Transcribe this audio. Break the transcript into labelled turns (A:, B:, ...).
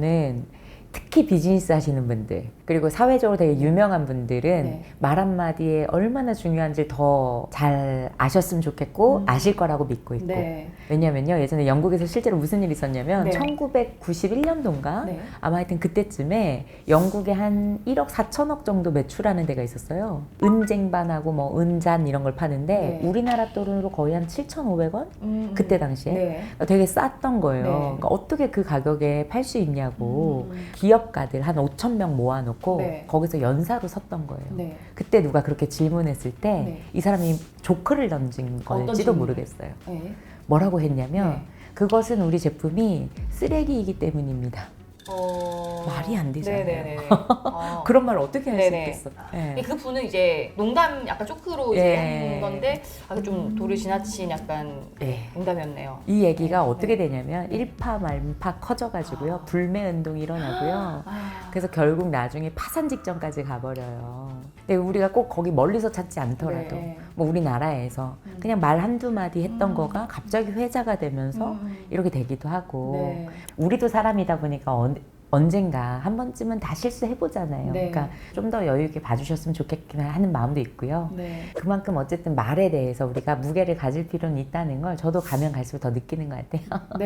A: 저는 특히 비즈니스 하시는 분들 그리고 사회적으로 되게 유명한 분들은
B: 네.
A: 말 한마디에 얼마나 중요한지 더 잘 아셨으면 좋겠고
B: 음.
A: 아실 거라고 믿고 있고
B: 네.
A: 왜냐면요 예전에 영국에서 실제로 무슨 일이 있었냐면
B: 네.
A: 1991년도인가
B: 네.
A: 아마 하여튼 그때쯤에 영국에 한 1억 4천억 정도 매출하는 데가 있었어요. 은쟁반하고 뭐 은잔 이런 걸 파는데
B: 네.
A: 우리나라 돈으로 거의 한 7,500원?
B: 음,
A: 그때 당시에
B: 네.
A: 되게 쌌던 거예요.
B: 네.
A: 그러니까 어떻게 그 가격에 팔 수 있냐고
B: 음.
A: 기업가들 한 5천 명 모아놓고
B: 네.
A: 거기서 연사로 섰던 거예요.
B: 네.
A: 그때 누가 그렇게 질문했을 때 이
B: 네.
A: 사람이 조크를 던진
B: 질문을?
A: 모르겠어요.
B: 네.
A: 뭐라고 했냐면
B: 네.
A: 그것은 우리 제품이 쓰레기이기 때문입니다.
B: 어...
A: 말이 안 되잖아요.
B: 어.
A: 그런 말 어떻게 할 수. 있겠어? 예.
B: 근데 그 분은 이제 농담 약간 쪼크로 이제
A: 예.
B: 한 건데 아주 좀 도를 지나친 약간
A: 예.
B: 농담이었네요.
A: 이 얘기가 어떻게
B: 네.
A: 되냐면 일파만파 커져가지고요
B: 아.
A: 불매 운동이 일어나고요.
B: 아.
A: 그래서 결국 나중에 파산 직전까지 가버려요. 근데 우리가 꼭 거기 멀리서 찾지 않더라도
B: 네.
A: 뭐 우리나라에서
B: 음.
A: 그냥 말 한두 마디 했던
B: 음.
A: 거가 갑자기 회자가 되면서
B: 음.
A: 이렇게 되기도 하고
B: 네.
A: 우리도 사람이다 보니까 언, 언젠가 한 번쯤은 다 실수해보잖아요.
B: 네.
A: 그러니까 좀 더 여유 있게 봐주셨으면 좋겠긴 하는 마음도 있고요.
B: 네.
A: 그만큼 어쨌든 말에 대해서 우리가 무게를 가질 필요는 있다는 걸 저도 가면 갈수록 더 느끼는 것 같아요.